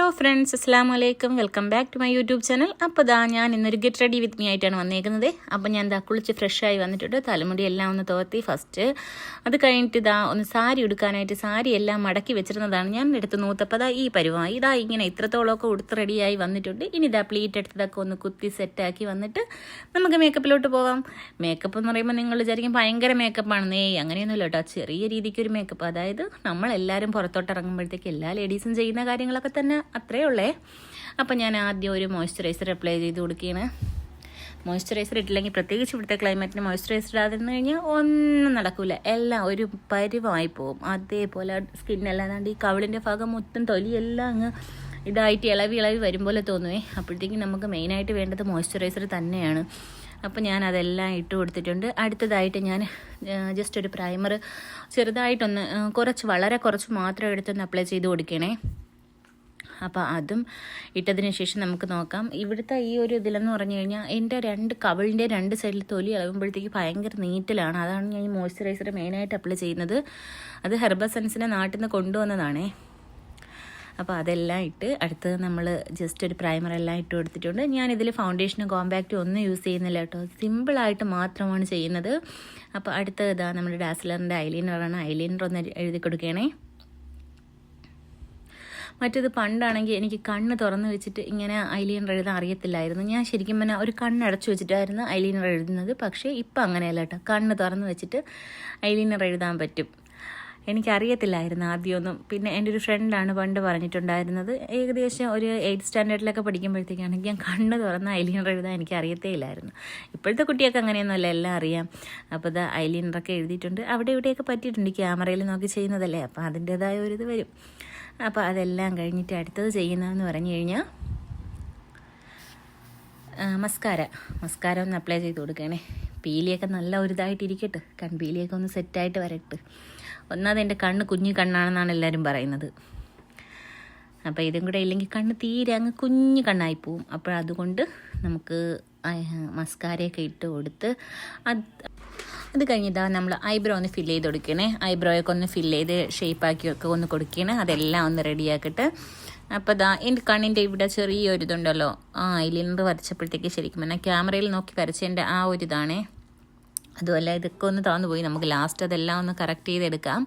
Hello friends അസ്സാം വലൈക്കും welcome back to my YouTube channel. അപ്പോൾ ദാ ഞാൻ ഇന്നൊരു ഗെറ്റ് റെഡി വിത്ത് മീ ആയിട്ടാണ് വന്നേക്കുന്നത്. അപ്പോൾ ഞാൻ ദാ കുളിച്ച് ഫ്രഷായി വന്നിട്ടുണ്ട്. തലമുടി എല്ലാം ഒന്ന് തോർത്തി ഫസ്റ്റ് അത് കഴിഞ്ഞിട്ട് ഇതാ ഒന്ന് സാരി ഉടുക്കാനായിട്ട് സാരി എല്ലാം മടക്കി വെച്ചിരുന്നതാണ് ഞാൻ. എടുത്ത് നൂത്തപ്പോൾ ദാ ഈ പരുവായി. ഇതാ ഇങ്ങനെ ഇത്രത്തോളമൊക്കെ ഉടുത്ത് റെഡിയായി വന്നിട്ടുണ്ട്. ഇനി ഇതാ പ്ലീറ്റ് എടുത്തതൊക്കെ ഒന്ന് കുത്തി സെറ്റാക്കി വന്നിട്ട് നമുക്ക് മേക്കപ്പിലോട്ട് പോവാം. മേക്കപ്പ് എന്ന് പറയുമ്പോൾ നിങ്ങൾ വിചാരിക്കും ഭയങ്കര മേക്കപ്പാണെന്നേ അങ്ങനെയൊന്നുമില്ല കേട്ടോ. ചെറിയ രീതിക്ക് ഒരു മേക്കപ്പ് അതായത് നമ്മളെല്ലാവരും പുറത്തോട്ട് ഇറങ്ങുമ്പോഴത്തേക്ക് എല്ലാ ലേഡീസും ചെയ്യുന്ന കാര്യങ്ങളൊക്കെ തന്നെ. അത്രേ ഉള്ളേ അപ്പം ഞാൻ ആദ്യം ഒരു മോയ്സ്ചറൈസർ അപ്ലൈ ചെയ്ത് കൊടുക്കുകയാണ് മോയ്സ്ചറൈസർ ഇട്ടില്ലെങ്കിൽ പ്രത്യേകിച്ച് ഇവിടുത്തെ ക്ലൈമറ്റിന് മോയ്സ്ചറൈസർ ഇടാതിരുന്ന് കഴിഞ്ഞാൽ ഒന്നും നടക്കില്ല എല്ലാം ഒരു പരുവമായി പോകും. അതേപോലെ സ്കിന്നെല്ലാം ഈ കവിളിന്റെ ഭാഗം മൊത്തം തൊലിയെല്ലാം അങ്ങ് ഇതായിട്ട് ഇളവി ഇളവി വരും പോലെ തോന്നുവേ. അപ്പോഴത്തേക്കും നമുക്ക് മെയിനായിട്ട് വേണ്ടത് മോയ്സ്ചറൈസർ തന്നെയാണ്. അപ്പോൾ ഞാൻ അതെല്ലാം ഇട്ട് കൊടുത്തിട്ടുണ്ട്. അടുത്തതായിട്ട് ഞാൻ ജസ്റ്റ് ഒരു പ്രൈമർ ചെറുതായിട്ടൊന്ന് കുറച്ച് വളരെ കുറച്ച് മാത്രം എടുത്തൊന്ന് അപ്ലൈ ചെയ്ത് കൊടുക്കണേ. അപ്പോൾ അതും ഇട്ടതിന് ശേഷം നമുക്ക് നോക്കാം. ഇവിടുത്തെ ഈ ഒരു ഇതിലെന്ന് പറഞ്ഞു കഴിഞ്ഞാൽ എന്റെ രണ്ട് കവിളിന്റെ രണ്ട് സൈഡിൽ തൊലി ഇളകുമ്പോഴത്തേക്ക് ഭയങ്കര നീറ്റലാണ്. അതാണ് ഞാൻ ഈ മോയ്സ്ചറൈസർ മെയിനായിട്ട് അപ്ലൈ ചെയ്യുന്നത്. അത് ഹെർബസെൻസിനെ നാട്ടിൽ നിന്ന് കൊണ്ടുവന്നതാണേ. അപ്പോൾ അതെല്ലാം ഇട്ട് അടുത്ത് നമ്മൾ ജസ്റ്റ് ഒരു പ്രൈമർ എല്ലാം ഇട്ട് കൊടുത്തിട്ടുണ്ട്. ഞാൻ ഇതിൽ ഫൗണ്ടേഷനും കോമ്പാക്റ്റും ഒന്നും യൂസ് ചെയ്യുന്നില്ല കേട്ടോ. സിമ്പിളായിട്ട് മാത്രമാണ് ചെയ്യുന്നത്. അപ്പോൾ അടുത്ത ഇതാ നമ്മുടെ ഡാസ്ലറിന്റെ ഐലൈനറാണ് ഐലൈനർ ഒന്ന് എഴുതി കൊടുക്കണേ. മറ്റേത് പണ്ടാണെങ്കിൽ എനിക്ക് കണ്ണ് തുറന്ന് വെച്ചിട്ട് ഇങ്ങനെ ഐലൈനർ എഴുതാൻ അറിയത്തില്ലായിരുന്നു. ഞാൻ ശരിക്കും പറഞ്ഞാൽ ഒരു കണ്ണ് അടച്ചു വെച്ചിട്ടായിരുന്നു ഐലൈനർ എഴുതുന്നത്. പക്ഷേ ഇപ്പം അങ്ങനെയല്ല കേട്ടോ. കണ്ണ് തുറന്ന് വെച്ചിട്ട് ഐലൈനർ എഴുതാൻ പറ്റും. എനിക്കറിയത്തില്ലായിരുന്നു ആദ്യമൊന്നും. പിന്നെ എന്റെ ഒരു ഫ്രണ്ടാണ് പണ്ട് പറഞ്ഞിട്ടുണ്ടായിരുന്നത്. ഏകദേശം ഒരു എയ്ത്ത് സ്റ്റാൻഡേർഡിലൊക്കെ പഠിക്കുമ്പോഴത്തേക്കാണെങ്കിൽ ഞാൻ കണ്ണ് തുറന്ന ഐലൈനർ എഴുതാൻ എനിക്ക് അറിയത്തേ ഇല്ലായിരുന്നു ഇപ്പോഴത്തെ കുട്ടിയൊക്കെ അങ്ങനെയൊന്നുമല്ല എല്ലാം അറിയാം. അപ്പോൾ ഇത് ഐലൈനറൊക്കെ എഴുതിയിട്ടുണ്ട്. അവിടെ ഇവിടെയൊക്കെ പറ്റിയിട്ടുണ്ട്. ക്യാമറയിൽ നോക്കി ചെയ്യുന്നതല്ലേ. അപ്പോൾ അതിന്റേതായ ഒരു ഇത് വരും. അപ്പോൾ അതെല്ലാം കഴിഞ്ഞിട്ട് അടുത്തത് ചെയ്യുന്നതെന്ന് പറഞ്ഞു കഴിഞ്ഞാൽ മസ്കാര മസ്കാര ഒന്ന് അപ്ലൈ ചെയ്ത് കൊടുക്കണേ. പീലിയൊക്കെ നല്ല ഒരു ഇതായിട്ട് ഇരിക്കട്ടെ കൺപീലിയൊക്കെ ഒന്ന് സെറ്റായിട്ട് വരട്ടെ. ഒന്നാമത് എന്റെ കണ്ണ് കുഞ്ഞു കണ്ണാണെന്നാണ് എല്ലാവരും പറയുന്നത്. അപ്പോൾ ഇതും കൂടെ ഇല്ലെങ്കിൽ കണ്ണ് തീരെ അങ്ങ് കുഞ്ഞു കണ്ണായി പോവും. അപ്പോൾ അതുകൊണ്ട് നമുക്ക് മസ്കാരയൊക്കെ ഇട്ട് കൊടുത്ത് അത് അത് കഴിഞ്ഞിട്ടാ നമ്മൾ ഐബ്രോ ഒന്ന് ഫില്ല് ചെയ്ത് കൊടുക്കണേ. ഐബ്രോയൊക്കെ ഒന്ന് ഫില്ല് ചെയ്ത് ഷേപ്പാക്കി ഒക്കെ ഒന്ന് കൊടുക്കണേ. അതെല്ലാം ഒന്ന് റെഡിയാക്കിയിട്ട് അപ്പോൾ ദാ എന്റെ കണ്ണിന്റെ ഇവിടെ ചെറിയൊരു ഇതുണ്ടല്ലോ ആ ഐലിനർ വരച്ചപ്പോഴത്തേക്ക് ശരിക്കും പറഞ്ഞാൽ ക്യാമറയിൽ നോക്കി വരച്ചതിന്റെ ആ ഒരു ഇതാണേ അതുമല്ല ഇതൊക്കെ ഒന്ന് താന്നു പോയി നമുക്ക് ലാസ്റ്റ് അതെല്ലാം ഒന്ന് കറക്റ്റ് ചെയ്തെടുക്കാം.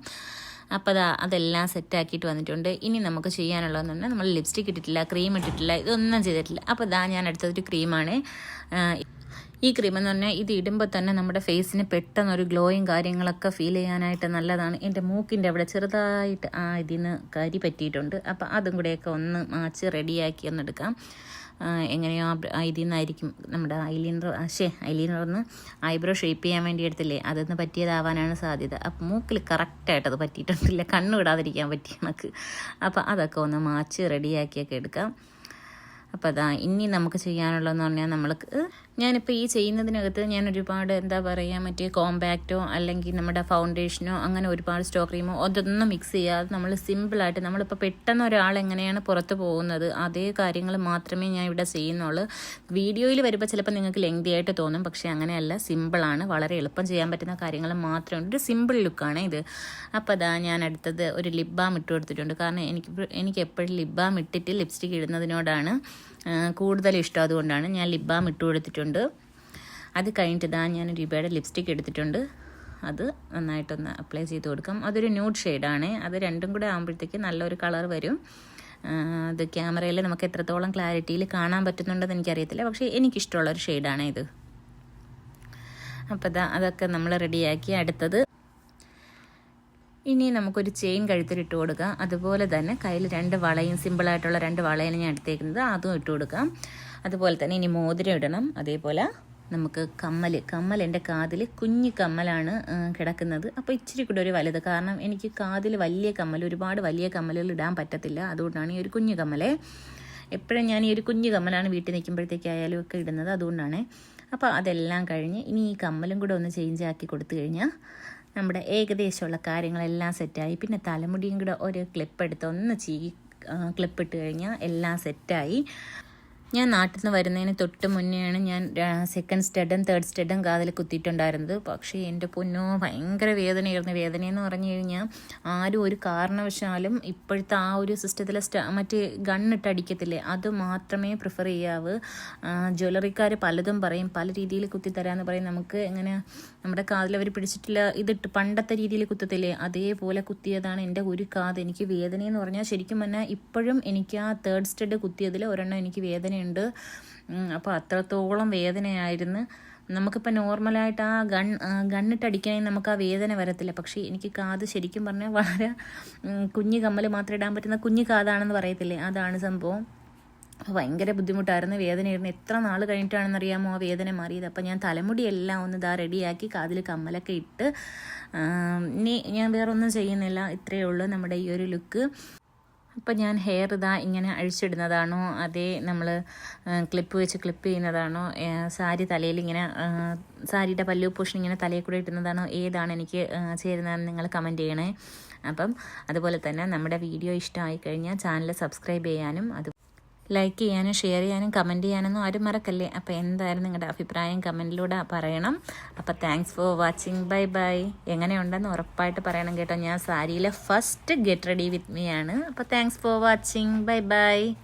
അപ്പോൾ അതാ അതെല്ലാം സെറ്റാക്കിയിട്ട് വന്നിട്ടുണ്ട്. ഇനി നമുക്ക് ചെയ്യാനുള്ളതെന്ന് പറഞ്ഞാൽ നമ്മൾ ലിപ്സ്റ്റിക് ഇട്ടിട്ടില്ല ക്രീം ഇട്ടിട്ടില്ല ഇതൊന്നും ചെയ്തിട്ടില്ല. അപ്പോൾ ഇതാ ഞാൻ അടുത്തതൊരു ക്രീമാണ് ഈ ക്രീം എന്ന് പറഞ്ഞാൽ ഇത് ഇടുമ്പോൾ തന്നെ നമ്മുടെ ഫേസിന് പെട്ടെന്ന് ഒരു ഗ്ലോയും കാര്യങ്ങളൊക്കെ ഫീൽ ചെയ്യാനായിട്ട് നല്ലതാണ്. എന്റെ മൂക്കിന്റെ അവിടെ ചെറുതായിട്ട് ആ ഇതിന് കരി പറ്റിയിട്ടുണ്ട്. അപ്പോൾ അതും കൂടെയൊക്കെ ഒന്ന് മാച്ച് റെഡിയാക്കി ഒന്ന് എടുക്കാം. ആ, എങ്ങനെയോ ഇതിൽ നിന്നായിരിക്കും നമ്മുടെ ഐലൈനർ ഷേ ഐലൈനർ ഒന്ന് ഐബ്രോ ഷേപ്പ് ചെയ്യാൻ വേണ്ടി എടുത്തില്ലേ? അതൊന്ന് പറ്റിയതാവാനാണ് സാധ്യത. അപ്പം മൂക്കിൽ കറക്റ്റായിട്ട് അത് പറ്റിയിട്ടുണ്ടില്ല. കണ്ണു വിടാതിരിക്കാൻ പറ്റിയ കണക്ക്. അപ്പോൾ അതൊക്കെ ഒന്ന് മാച്ച് റെഡിയാക്കിയൊക്കെ എടുക്കാം. അപ്പോൾ അതാ ഇനി നമുക്ക് ചെയ്യാനുള്ളതെന്ന് പറഞ്ഞാൽ നമ്മൾക്ക് ഞാനിപ്പോൾ ഈ ചെയ്യുന്നതിനകത്ത് ഞാൻ ഒരുപാട് എന്താ പറയുക മറ്റേ കോമ്പാക്റ്റോ അല്ലെങ്കിൽ നമ്മുടെ ഫൗണ്ടേഷനോ അങ്ങനെ ഒരുപാട് സ്റ്റോ ക്രീമോ അതൊന്നും മിക്സ് ചെയ്യാതെ നമ്മൾ സിമ്പിളായിട്ട് നമ്മളിപ്പോൾ പെട്ടെന്ന് ഒരാൾ എങ്ങനെയാണ് പുറത്ത് പോകുന്നത് അതേ കാര്യങ്ങൾ മാത്രമേ ഞാൻ ഇവിടെ ചെയ്യുന്നുള്ളൂ. വീഡിയോയിൽ വരുമ്പോൾ ചിലപ്പോൾ നിങ്ങൾക്ക് ലെങ്തി ആയിട്ട് തോന്നും പക്ഷേ അങ്ങനെയല്ല. സിമ്പിളാണ് വളരെ എളുപ്പം ചെയ്യാൻ പറ്റുന്ന കാര്യങ്ങൾ മാത്രമുണ്ട് ഒരു സിമ്പിൾ ലുക്കാണ് ഇത്. അപ്പോൾ അതാ ഞാൻ അടുത്തത് ഒരു ലിപ് ബാം ഇട്ട് കൊടുത്തിട്ടുണ്ട്. കാരണം എനിക്ക് എനിക്ക് എപ്പോഴും ലിപ് ബാം ഇട്ടിട്ട് ലിപ്സ്റ്റിക് ഇടുന്നതിനോടാണ് കൂടുതൽ ഇഷ്ടം. അതുകൊണ്ടാണ് ഞാൻ ലിപ് ബാം ഇട്ട് കൊടുത്തിട്ടുണ്ട്. അത് കഴിഞ്ഞിട്ട് ഇതാ ഞാൻ രൂപയുടെ ലിപ്സ്റ്റിക് എടുത്തിട്ടുണ്ട്. അത് നന്നായിട്ടൊന്ന് അപ്ലൈ ചെയ്ത് കൊടുക്കാം. അതൊരു ന്യൂഡ് ഷെയ്ഡാണ് അത് രണ്ടും കൂടെ ആകുമ്പോഴത്തേക്ക് നല്ലൊരു കളർ വരും. അത് ക്യാമറയിൽ നമുക്ക് എത്രത്തോളം ക്ലാരിറ്റിയിൽ കാണാൻ പറ്റുന്നുണ്ടെന്ന് എനിക്കറിയത്തില്ല. പക്ഷേ എനിക്കിഷ്ടമുള്ളൊരു ഷെയ്ഡാണ് ഇത്. അപ്പോൾ അതൊക്കെ നമ്മൾ റെഡിയാക്കി അടുത്തത്. ഇനി നമുക്കൊരു ചെയിൻ കഴുത്തിലിട്ട് കൊടുക്കാം. അതുപോലെ തന്നെ കയ്യിൽ രണ്ട് വളയും സിമ്പിളായിട്ടുള്ള രണ്ട് വളയാണ് ഞാൻ എടുത്തേക്കുന്നത്. അതും ഇട്ട് കൊടുക്കാം. അതുപോലെ തന്നെ ഇനി മോതിരം ഇടണം. അതേപോലെ നമുക്ക് കമ്മൽ കമ്മൽ എന്റെ കാതിൽ കുഞ്ഞു കമ്മലാണ് കിടക്കുന്നത്. അപ്പോൾ ഇച്ചിരി കൂടെ ഒരു വലുത്. കാരണം എനിക്ക് കാതിൽ വലിയ കമ്മൽ ഒരുപാട് വലിയ കമ്മലുകൾ ഇടാൻ പറ്റത്തില്ല. അതുകൊണ്ടാണ് ഈ ഒരു കുഞ്ഞു കമ്മലേ. എപ്പോഴും ഞാൻ ഈ ഒരു കുഞ്ഞു കമ്മലാണ് വീട്ടിൽ നിൽക്കുമ്പോഴത്തേക്കായാലും ഒക്കെ ഇടുന്നത്. അതുകൊണ്ടാണ്. അപ്പോൾ അതെല്ലാം കഴിഞ്ഞ് ഇനി ഈ കമ്മലും കൂടെ ഒന്ന് ചേഞ്ച് ആക്കി കൊടുത്തു കഴിഞ്ഞാൽ നമ്മുടെ ഏകദേശമുള്ള കാര്യങ്ങളെല്ലാം സെറ്റായി പിന്നെ തലമുടിയും കൂടെ ഒരു ക്ലിപ്പ് എടുത്ത് ഒന്ന് ചീകി ക്ലിപ്പ് ഇട്ട് കഴിഞ്ഞാൽ എല്ലാം സെറ്റായി ഞാൻ നാട്ടിൽ നിന്ന് വരുന്നതിന് തൊട്ട് മുന്നെയാണ് ഞാൻ സെക്കൻഡ് സ്റ്റഡും തേർഡ് സ്റ്റഡും കാതിൽ കുത്തിയിട്ടുണ്ടായിരുന്നത്. പക്ഷേ എന്റെ പൊന്നോ ഭയങ്കര വേദനയായിരുന്നു. വേദനയെന്ന് പറഞ്ഞു കഴിഞ്ഞാൽ ആരും ഒരു കാരണവശാലും ഇപ്പോഴത്തെ ആ ഒരു സിസ്റ്റത്തിലെ സ്റ്റ മറ്റേ ഗണ്ണിട്ട് അടിക്കത്തില്ലേ? അത് മാത്രമേ പ്രിഫർ ചെയ്യാവൂ. ജ്വല്ലറിക്കാർ പലതും പറയും. പല രീതിയിൽ കുത്തിത്തരാമെന്ന് പറയും. നമുക്ക് എങ്ങനെ നമ്മുടെ കാതിൽ അവർ പിടിച്ചിട്ടില്ല ഇതിട്ട് പണ്ടത്തെ രീതിയിൽ കുത്തത്തില്ലേ? അതേപോലെ കുത്തിയതാണ് എന്റെ ഒരു കാത്. എനിക്ക് വേദനയെന്ന് പറഞ്ഞാൽ ശരിക്കും പറഞ്ഞാൽ ഇപ്പോഴും എനിക്ക് ആ തേർഡ് സ്റ്റഡ് കുത്തിയതിൽ ഒരെണ്ണം എനിക്ക് വേദനയുണ്ട്. അപ്പോൾ അത്രത്തോളം വേദനയായിരുന്നു. നമുക്കിപ്പോൾ നോർമലായിട്ട് ആ ഗൺ ഗണ്ണിട്ട് അടിക്കണമെങ്കിൽ നമുക്ക് ആ വേദന വരത്തില്ല. പക്ഷേ എനിക്ക് കാത് ശരിക്കും പറഞ്ഞാൽ വളരെ കുഞ്ഞു കമ്മൽ മാത്രം ഇടാൻ പറ്റുന്ന കുഞ്ഞു കാതാണെന്ന് പറയത്തില്ലേ? അതാണ് സംഭവം. അപ്പോൾ ഭയങ്കര ബുദ്ധിമുട്ടായിരുന്നു വേദനയായിരുന്നു. എത്ര നാൾ കഴിഞ്ഞിട്ടാണെന്നറിയാമോ ആ വേദന മാറിയത്? അപ്പോൾ ഞാൻ തലമുടിയെല്ലാം ഒന്ന് ഇതാ റെഡിയാക്കി കാതിൽ കമ്മലൊക്കെ ഇട്ട് ഇനി ഞാൻ വേറൊന്നും ചെയ്യുന്നില്ല. ഇത്രയേ ഉള്ളൂ നമ്മുടെ ഈ ഒരു ലുക്ക്. അപ്പോൾ ഞാൻ ഹെയർ ഇതാ ഇങ്ങനെ അഴിച്ചിടുന്നതാണോ? അതേ നമ്മൾ ക്ലിപ്പ് വെച്ച് ക്ലിപ്പ് ചെയ്യുന്നതാണോ? സാരി തലയിൽ ഇങ്ങനെ സാരിയുടെ പല്ലു പോഷൻ ഇങ്ങനെ തലയിൽ കൂടെ ഇടുന്നതാണോ? ഏതാണ് എനിക്ക് ചേരുന്നതെന്ന് നിങ്ങൾ കമന്റ് ചെയ്യണേ. അപ്പം അതുപോലെ തന്നെ നമ്മുടെ വീഡിയോ ഇഷ്ടമായി കഴിഞ്ഞാൽ ചാനൽ സബ്സ്ക്രൈബ് ചെയ്യാനും അത് ലൈക്ക് ചെയ്യാനും ഷെയർ ചെയ്യാനും കമന്റ് ചെയ്യാനൊന്നും ആരും മറക്കല്ലേ? അപ്പോൾ എന്തായാലും നിങ്ങളുടെ അഭിപ്രായം കമന്റിലൂടെ പറയണം. അപ്പോൾ thanks for watching bye bye എങ്ങനെയുണ്ടെന്ന് ഉറപ്പായിട്ട് പറയണം കേട്ടോ. ഞാൻ സാരിയിലെ first get ready with me ആണ്. അപ്പോൾ thanks for watching bye bye